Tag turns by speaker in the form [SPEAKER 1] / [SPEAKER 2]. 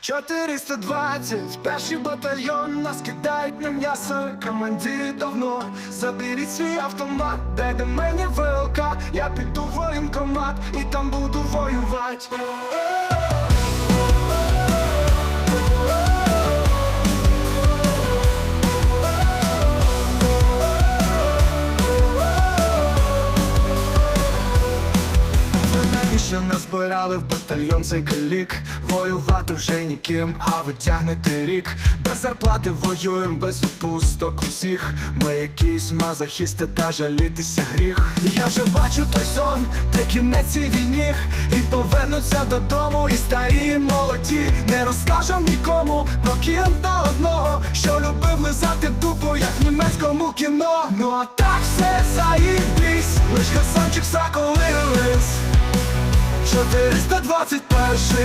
[SPEAKER 1] 420, перший батальйон нас кидають на м'ясо. Командири давно заберіть свій автомат. Дайте мені ВЛК, я піду в воєнкомат І там буду воювати Нас збирали в батальйон цей калік. Воювати вже ніким, а ви рік. Без зарплати воюєм, без відпусток усіх. Ми якісь мазохісти та жалітися гріх. Я вже бачу той сон, де кінець цій війні І повернуться додому і старі і молоді. Не розкажем нікому про кінта одного. Що любив лизати дупу, як в німецькому кіно. Ну а так все заїбісь. Лиш хасанчик соколи лис 421